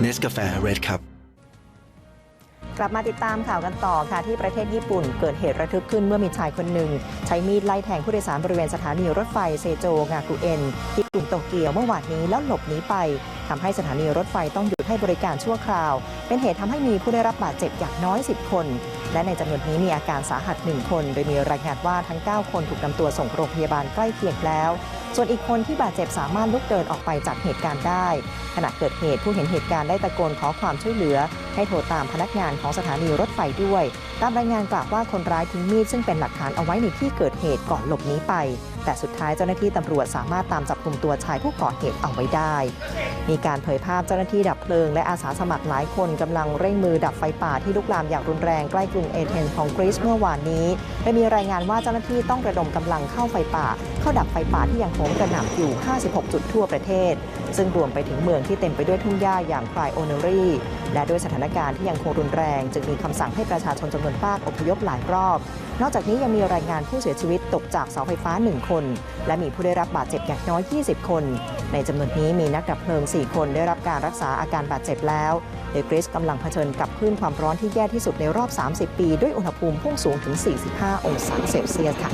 เนสกาแฟเรดครับกลับมาติดตามข่าวกันต่อค่ะที่ประเทศญี่ปุ่น เกิดเหตุระทึกขึ้นเมื่อมีชายคนหนึ่ง ใช้มีดไล่แทงผู้โดยสารบริเวณสถานีรถไฟเซโจงากุเอ็นที่กรุงโตเกียวเมื่อวานนี้แล้วหลบหนีไปทำให้สถานีรถไฟต้องหยุดให้บริการชั่วคราว เป็นเหตุทำให้มีผู้ได้รับบาดเจ็บอย่างน้อย 10 คน และในจำนวนนี้มีอาการสาหัส 1 คน โดยมีรายงานว่าทั้ง 9 คนถูกนำตัวส่งโรงพยาบาลใกล้เคียงแล้ว ส่วนอีกคนที่บาดเจ็บสามารถลุกเดินออกไปจากเหตุการณ์ได้ ขณะเกิดเหตุผู้เห็นเหตุการณ์ได้ตะโกนขอความช่วยเหลือ ให้โทรตามพนักงานของสถานีรถไฟด้วย ตามรายงานกล่าวว่าคนร้ายทิ้งมีดซึ่งเป็นหลักฐานเอาไว้ในที่เกิดเหตุก่อนหลบหนีไปแต่สุดท้ายเจ้าหน้าที่ตำรวจสามารถตามจับกลุ่มตัวชายผู้ก่อเหตุเอาไว้ได้ มีการเผยภาพเจ้าหน้าที่ดับเพลิง และอาสาสมัครหลายคนกำลังเร่งมือดับไฟป่าที่ลุกลามอย่างรุนแรงใกล้กรุงเอเธนส์ของกรีซเมื่อวานนี้โดยมีรายงานว่าเจ้าหน้าที่ต้องระดมกำลังเข้าไฟป่า เข้าดับไฟป่าที่ยังโหมกระหน่ำอยู่ 56 จุดทั่วประเทศ ซึ่งรวมไปถึงเมืองที่เต็มไปด้วยทุ่งหญ้าอย่างไพรโอเนอรีและด้วยสถานการณ์ที่ยังคงรุนแรง จึงมีคำสั่งให้ประชาชนจำนวนมากอพยพหลายรอบ นอกจากนี้ยังมีรายงานผู้เสียชีวิตตกจากเสาไฟฟ้า 1 คน และมีผู้ได้รับบาดเจ็บอย่างน้อย 20 คน ในจำนวนนี้มีนักดับเพลิง 4 คนได้รับการรักษาอาการบาดเจ็บแล้วโดยกรีซกำลังเผชิญกับคลื่นความร้อนที่แย่ที่สุดในรอบ 30 ปี ด้วยอุณหภูมิพุ่งสูงถึง 45 องศาเซลเซียสค่ะ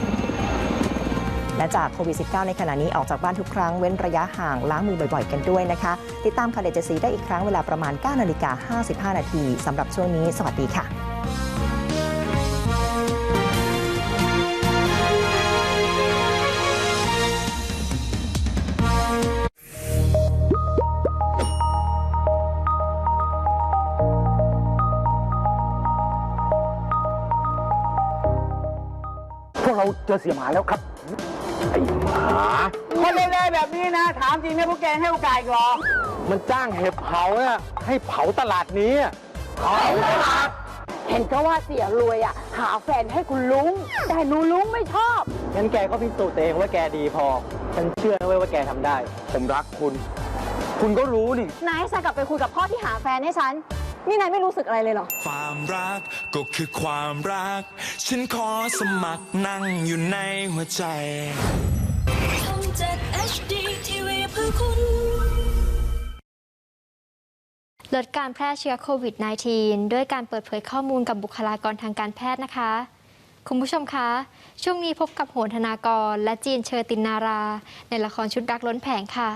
และจากโควิด -19 ในขณะนี้ออกจากบ้านทุกครั้งเว้นระยะห่างล้างมือบ่อยๆ กันด้วยนะคะ ติดตามข่าวเดจซีได้อีกครั้งเวลาประมาณ 9 นาฬิกา 55 นาทีสำหรับช่วงนี้ สวัสดีค่ะ พวกเราเจอเสียหมาแล้วครับ ไอ้หมา คนเล่ๆแบบนี้นะ ถามจริงเนี่ยพวกแกให้โอกาสอีกเหรอ มันจ้างเห็บเผาเนี่ยให้เผาตลาดนี้อะเผาตลาด เห็นก็ว่าเสียรวยอะ หาแฟนให้คุณลุง แต่หนูลุงไม่ชอบ งั้นแกก็พิสูจน์ตัวเองว่าแกดีพอ ฉันเชื่อนะเว้ยว่าแกทำได้ ผมรักคุณ คุณก็รู้นี่นายให้ฉันกลับไปคุยกับพ่อที่หาแฟนให้ฉัน นี่นายไม่รู้สึกอะไรเลยเหรอ ความรักก็คือความรัก ฉันขอสมัครนั่งอยู่ในหัวใจ ช่อง7 HD TV เพื่อคุณ ลดการแพร่เชื้อโควิด -19 ด้วยการเปิดเผยข้อมูลกับบุคลากรทางการแพทย์นะคะ คุณผู้ชมคะ ช่วงนี้พบกับโหนธนากรและจีนเชอตินนารา ในละครชุดรักล้นแผงค่ะ